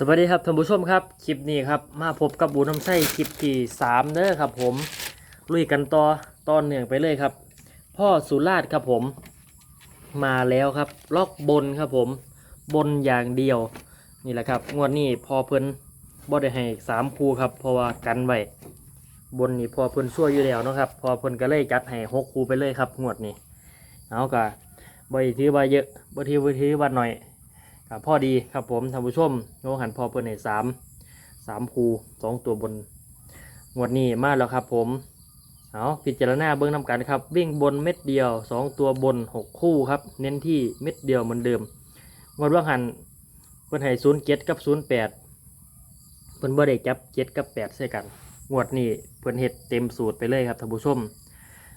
สวัสดีครับท่านผู้ชมครับ คลิปนี้ครับ มาพบกับบูน้ำไส้คลิปที่สามเด้อครับผม ลุยกันต่อตอนเนื่องไปเลยครับ พ่อสุราษฎร์ครับผม มาแล้วครับ ล็อกบนครับผม บนอย่างเดียว นี่แหละครับ งวดนี้พอเพิ่นบ่ได้ให้สามคู่ครับ เพราะว่ากันไว้บนนี่พอเพิ่นช่วยอยู่แล้วนะครับ พอเพิ่นก็เลยจัดให้หกคู่ไปเลยครับงวดนี้เอากะบ่ได้ถือว่าเยอะบ่ถือว่าถือว่าหน่อย ครับพอดีครับผมท่านผู้ชมโยหันพอเปิดในสามสามคูสองตัวบนงวดนี้มาแล้วครับผมเอาพิจารณาเบื้องน้ำกันครับ วิ่งบนเม็ดเดียวสองตัวบนหกคู่ครับ เน้นที่เม็ดเดียวเหมือนเดิมงวดว่าหันเพิ่นให้ศูนย์เจ็ดกับศูนย์แปดเพิ่นบ่ได้จับเจ็ดกับแปดใส่กันงวดนี้เพิ่นเฮ็ดเต็มสูตรไปเลยครับท่านผู้ชม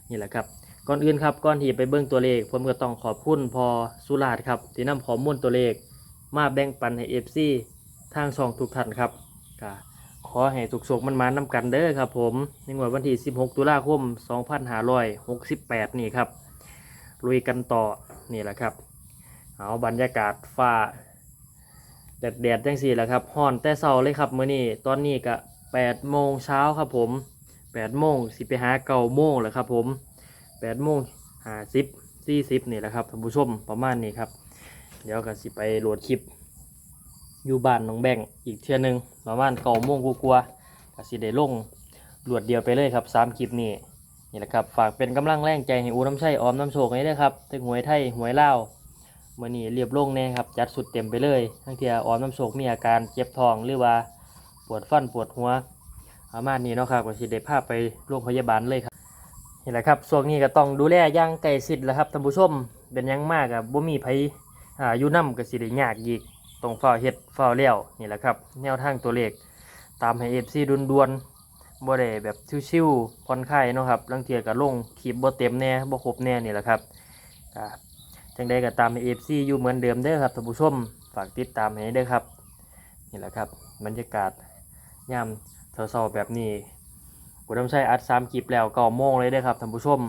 นี่แหละครับก่อนอื่นครับก่อนที่ไปเบื้องตัวเลขผมก็ต้องขอบคุณพอสุราษฎร์ครับที่นำข้อมูลตัวเลข มาแบ่งปันให้เอฟซีทางช่องทุกท่านครับก็ขอให้ทุกโศกมันมานำกันเด้อครับผมในงวดวันที่ 16 ตุลาคม 2568 นี่ครับ ลุยกันต่อนี่แหละครับเอาบรรยากาศฟ้าแดดแดดจังสี่แหละครับฮ้อนแต่เช้าเลยครับมื้อนี้ตอนนี้ก็8โมงเช้าครับผม8โมงสิไปหา9โมงแหละครับผม8โมง50 40นี่แหละครับท่านผู้ชมประมาณนี้ครับ เดี๋ยวก็สิไปโหลดคลิป อยู่บ้านน้องแบงค์อีกเทื่อหนึงประมาณเก้าโมงกลัวๆก็สิได้ลงรวดเดียวไปเลยครับสามคลิปนี้นี่แหละครับฝากเป็นกำลังแรงใจให้อูน้ำชัยออมน้ำโชคให้ด้วยครับทั้งหวยไทยหวยเลาวมื่อนี้เรียบลงแน่ครับจัดสุดเต็มไปเลยทั้งเที่ออมน้ำโชคมีอาการเจ็บท้องหรือว่าปวดฟันปวดหัวประมาณนี้เนาะครับก็สิได้พาไปโรงพยาบาลเลยครับนี่แหละครับช่วงนี้ก็ต้องดูแลย่างใกล้ชิดแล้วครับท่านผู้ชมเป็นยังมากอะบ่มีไผ อ่าอยู่น้ำก็สิได้ยากอีกตรงฝ้าเฮ็ดฝ้าเลี้ยวนี่แหละครับ แนวทางตัวเลขตามให้เอฟซีดวนดวนๆบ่ได้แบบชิวๆผ่อนคลายเนาะครับลังเทียก็ลงคลิปบ่เต็มแน่บ่ครบแน่นี่แหละครับอ่าจังใดก็ตามให้เอฟซีอยู่เหมือนเดิมเด้อครับท่านผู้ชมฝากติดตามให้เด้อครับนี่แหละครับบรรยากาศยามเช้าๆแบบนี้กูต้องใช้อัด3คลิปแล้วก็โมงเลยเด้อครับท่านผู้ชม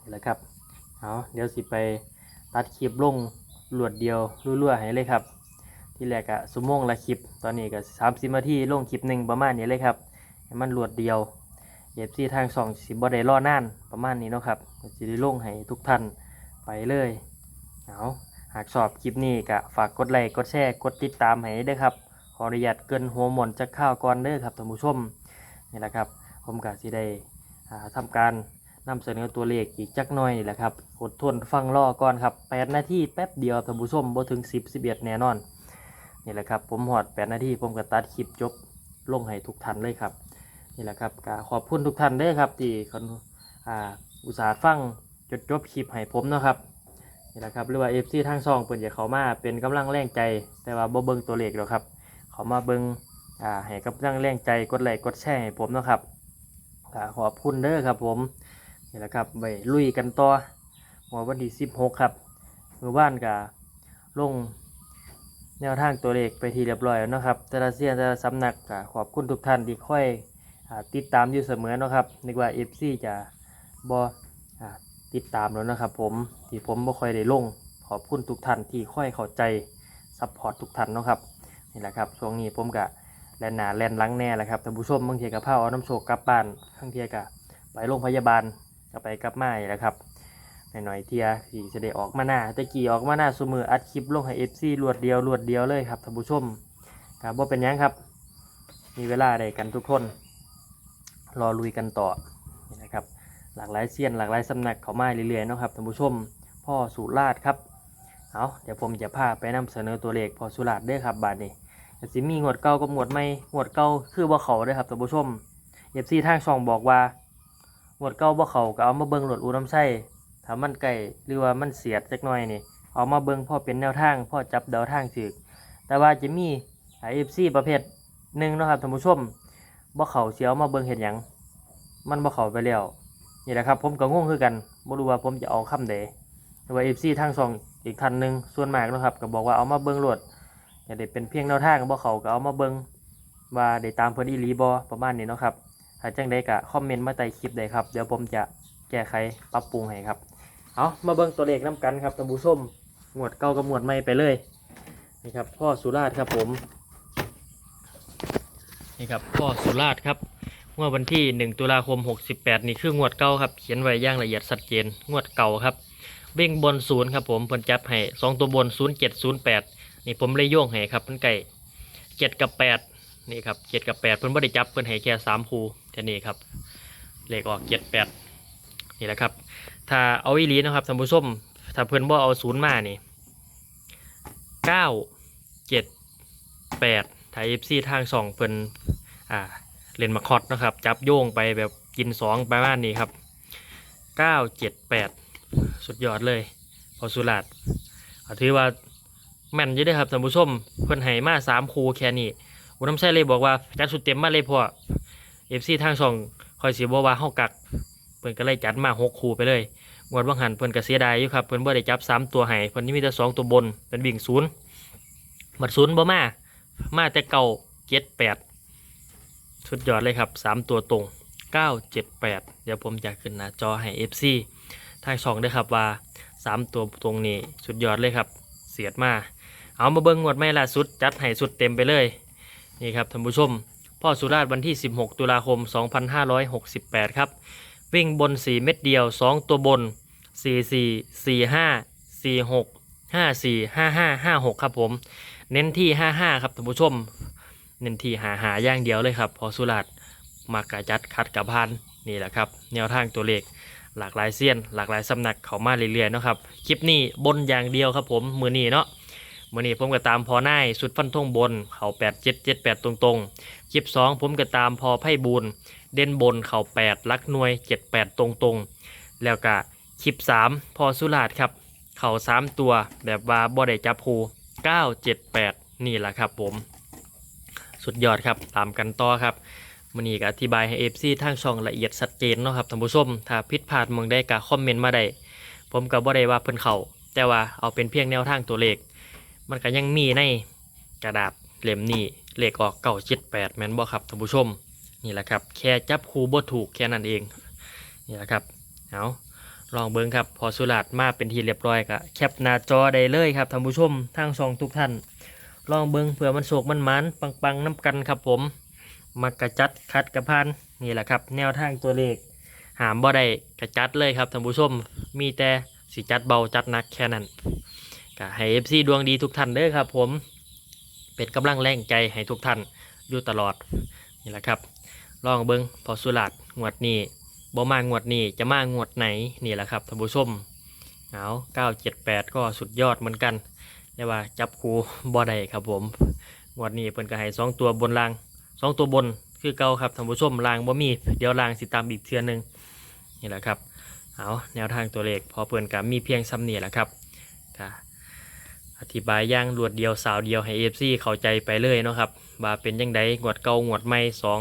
นี่แหละครับเอาเดี๋ยวสิไปตัดคลิปลง รวดเดียวรั่วๆให้เลยครับ ที่แรกอะสมโมงละคลิป ตอนนี้ก็สามสิบนาทีลงคลิปหนึ่งประมาณนี้เลยครับให้มันรวดเดียวเย็บซีทางสองสิบอได้รอนานประมาณนี้เนาะครับจะได้ลงให้ทุกท่านไปเลยเอาหากชอบคลิปนี้ก็ฝากกดไลค์กดแชร์กดติดตามให้ด้วยครับขออนุญาตเกินหัวหมอนจากข้าวก่อนเด้อครับท่านผู้ชมนี่แหละครับ ผมก็สิได้อ่าทำการ นำเสนอตัวเลขอีกจักหน่อยนี่แหละครับอดทนฟังรอก่อนครับ8นาทีแป๊บเดียวท่านผู้ชมบ่ถึง 10 11 แน่นอน นี่แหละครับ ผมหอด 8 นาทีผมก็ตัดคลิปจบลงให้ทุกท่านเลยครับ นี่แหละครับก็ขอบคุณทุกท่านเด้อครับที่คนอ่าอุตส่าห์ฟังจดจบคลิปให้ผมนะครับนี่แหละครับหรือว่า FC ทางซองเปิ่นจะเขามาเป็นกำลังแรงใจ แต่ว่าบ่เบิ่งตัวเลขหรอกครับ เขามาเบิ่งอ่าให้กำลังแรงใจกดไลค์กดแชร์ให้ผมนะครับขอบคุณเด้อครับผม นี่แหละครับไปลุยกันต่อหัววันที่16ครับเมื่อวานกับลงแนวทางตัวเลขไปทีเรียบร้อยแล้วนะครับแต่ละเสียนแต่ละสำนักก็ขอบคุณทุกท่านที่ค่อยอติดตามอยู่เสมอนะครับนึกว่า FC จะบอติดตามแล้วนะครับ ผมที่ผมบ่ค่อยได้ลงขอบคุณทุกท่านที่ค่อยเข้าใจซัพพอร์ตทุกท่านนะครับนี่แหละครับช่วงนี้ผมกะแลนหนาแลนหลังแน่แหละครับท่านผู้ชมบางทีกับผ้าเอน้ำโชกกลับบ้านบางทีกะไปโรงพยาบาล กลับไปกลับมาอีกแล้วครับหน่อยๆเทียที่จะได้ออกมาหน้าต่กี่ออกมาหน้าสมืออัดคลิปลงให้เอฟซีรวดเดียวรวดเดียวเลยครับท่านผู้ชมครับว่าเป็นยังครับ มีเวลาได้กันทุกคน รอลุยกันต่อนะครับ หลากหลายเซียนหลากหลายสำนักเขามาเรื่อยๆนะครับท่านผู้ชม พ่อสุราษฎร์ครับเอาเดี๋ยวผมจะพาไปนำเสนอตัวเลขพ่อสุราษฎร์เด้อครับบาทนี้แต่สิมีงวดเก่ากับงวดใหม่งวดเก่าคือว่าเขาเด้อครับท่านผู้ชมเอฟซีทางช่องบอกว่า หมวดเก่าบ่เขาก็เอามาเบิ่งโหลดอูน้ำไส้ถ้ามันไก่หรือว่ามันเสียดจักหน่อยนี่ เอามาเบิ่งพ่อเป็นแนวทางพ่อจับเดาทางถึกแต่ว่าจะมีไอเอฟซีประเภทหนึ่งนะครับท่านผู้ชมบ่เขาเสียวมาเบิ่งเห็นหยังมันบ่เขาไปแล้วนี่แหละครับผมก็งงคือกันบ่รู้ว่าผมจะเอาคำใดแต่ว่าเอฟซีทางสองอีกท่านหนึ่งส่วนมากนะครับก็บอกว่าเอามาเบิ่งโหลดอย่าได้เป็นเพียงแนวทางบ่เขาก็เอามาเบิ่งว่าได้ตามเพิ่นอีหลีบ่ประมาณนี้เนาะครับ ถ้าจังใดก็คอมเมนต์มาใต้คลิปได้ครับ เดี๋ยวผมจะแก้ไขปรับปรุงให้ครับ เอามาเบิ่งตัวเลขน้ำกันครับท่านผู้มหมวดเก่ากับหมวดใหม่ไปเลยนี่ครับพ่อสุราษฎร์ครับผมนี่ครับพ่อสุราษฎร์ครับงวดวันที่ 1 ตุลาคม 68 นี่คืองวดเก่าครับเขียนไว้อย่างละเอียดชัดเจนงวดเก่าครับเบ่งบนศูนย์ครับผมเพิ่นจับให้สองตัวบน 0708 นี่ผมเลยโย่งให้ครับเพิ่นไก่เจ็ดกับแปด นี่ครับเจ็ดกับแปดเพิ่นบ่ได้จับเพิ่นให้แค่สามคูแค่นี้ครับเลขออกเจ็ดแปดนี่แหละครับ ถ้าเอาอีลีนะครับท่านผู้ชมถ้าเพิ่นบ่เอาศูนย์มานี่เก้าเจ็ดแปดไทยเอฟซีทางสองเพิ่นอ่าเล่นมาคอตนะครับ จับโยงไปแบบกินสองไประมาณนี้ครับเก้าเจ็ดแปดสุดยอดเลย พอสุราษฎร์อ่าถือว่าแม่นยี่ได้ครับท่านผู้ชมเพิ่นให้มาสามคูแค่นี้ อุน้ำใช่เลยบอกว่าจัดสุดเต็มมาเลยพ่อเอฟซีทางสองคอยสีบว่าเฮากักเพิ่นก็เลยจัดมาหกคูไปเลยงวดว่างหันเพิ่นก็เสียดายอยู่ครับเพิ่นบ่ได้จับสามตัวให้เพิ่นนี่มีแต่สองตัวบนเป็นวิ่งศูนย์บัดศูนย์บ่มามาแต่เก่าเจ็ดแปดสุดยอดเลยครับสามตัวตรงเก้าเจ็ดแปดเดี๋ยวผมจะขึ้นหน้าจอให้ FC ทางช่องด้วยครับว่าสามตัวตรงนี้สุดยอดเลยครับเสียดมาเอามาเบิ่งงวดไม่ล่าสุดจัดให้สุดเต็มไปเลย นี่ครับท่านผู้ชม พ่อสุราษฎร์วันที่ 16 ตุลาคม 2568 ครับ วิ่งบน 4 เม็ดเดียว 2 ตัวบน 4 4 4 5 4 6 5 4 5 5 5 6 ครับผม เน้นที่ 55 ครับท่านผู้ชม เน้นที่หาหาย่างเดียวเลยครับพอสุราษฎร์มากระจัดคัดกับพันนี่แหละครับ แนวทางตัวเลขหลากหลายเซียน หลากหลายสำนักเขามาเรื่อยๆนะครับ คลิปนี้บนอย่างเดียวครับผมมือนี้เนาะ มือนี้ผมก็ตามพอหน้ายสุดฟันทงบน เข่า8 7 7 8 ตรงๆคลิป2ผมก็ตามพอไพ่บูนเด่นบนเข่า8ลักหน่วย 78 ตรงๆ แล้วก็คลิป 3 พอสุราษครับ เข่า3 ตัวแบบว่าบ่ได้จับคู978 นี่แหละครับผม สุดยอดครับตามกันต่อครับมันนี้ก็อธิบายให้เอฟซีทางช่องละเอียดชัดเจนเนาะครับท่านผู้ชม ถ้าผิดพลาดเมืองได้ก็คอมเมนต์มาได้ ผมก็บ่ได้ว่าเพิ่นเขาแต่ว่าเอาเป็นเพียงแนวทางตัวเลข มันก็ยังมีในกระดาษเล่มนี้เลขออกเก้าเจ็ดแปดแมนบ่ครับท่านผู้ชมนี่แหละครับ แค่จับคูบ่ถูกแค่นั้นเองนี่แหละครับเอาลองเบิ้งครับพอสุราษมาเป็นที่เรียบร้อยก็แคปหน้าจอได้เลยครับท่านผู้ชมทางช่องทุกท่าน ลองเบิ้งเผื่อมันโศกมันมันปังปังๆน้ำกันครับผมมักกระจัดคัดกระพันนี่แหละครับ แนวทางตัวเลข หามบ่ได้กระจัดเลยครับท่านผู้ชมมีแต่สิจัดเบาจัดหนักแค่นั้น ก็ให้เอฟซีดวงดีทุกท่านเด้อครับผม เป็นกำลังแรงใจให้ทุกท่านอยู่ตลอดนี่แหละครับลองเบิ้งพอสุราษฎร์งวดนี้บ่มางวดนี้จะมางวดไหนนี่แหละครับท่านผู้ชมเอา978ก็สุดยอดเหมือนกันแต่ว่าจับคูบ่ได้ครับผมงวดนี้เพิ่นก็ให้สองตัวบนรางสองตัวบนคือเก่าครับท่านผู้ชมรางบ่มีเดี๋ยวรางสิตามอีกเทื่อหนึงนี่แหละครับเอาแนวทางตัวเลขพอเพิ่นก็มีเพียงซ้ำนี่แหละครับก็ อธิบายย่างรวดเดียวสาวเดียวให้ FC เข้าใจไปเลยเนาะครับว่าเป็นยังไงงวดเก่างวดใหม่สอง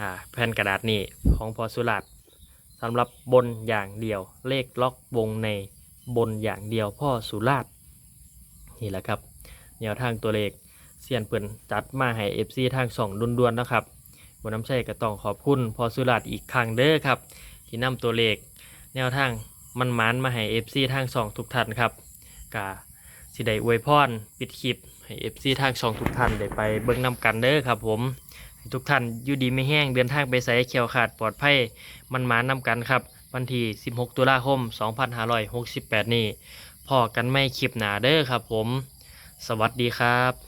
อ่าแผ่นกระดาษนี่ของพอสุรัตน์สำหรับบนอย่างเดียว เลขล็อกวงในบนอย่างเดียวพ่อสุราษฎร์นี่แหละครับแนวทางตัวเลขเซียนเปิ่นจัดมาให้ FC ทางสองด่วนๆนะครับบนน้ำใช่ก็ต้องขอบคุณพอสุรัตน์อีกครั้งเด้อครับ ที่นำตัวเลข แนวทางมันมันมาให้ FC ทางสองทุกท่านครับกา สิได้อวยพรปิดคลิปให้ FC ทางช่องทุกท่านได้ไปเบิ้งนำกันเด้อครับผมให้ทุกท่านอยู่ดีไม่แห้งเดินทางไปใส่เขียวขาดปลอดภัยมันมานำกันครับ วันที่ 16 ตุลาคม 2568 นี้พอกันไม่คลิปหนาเด้อครับผม สวัสดีครับ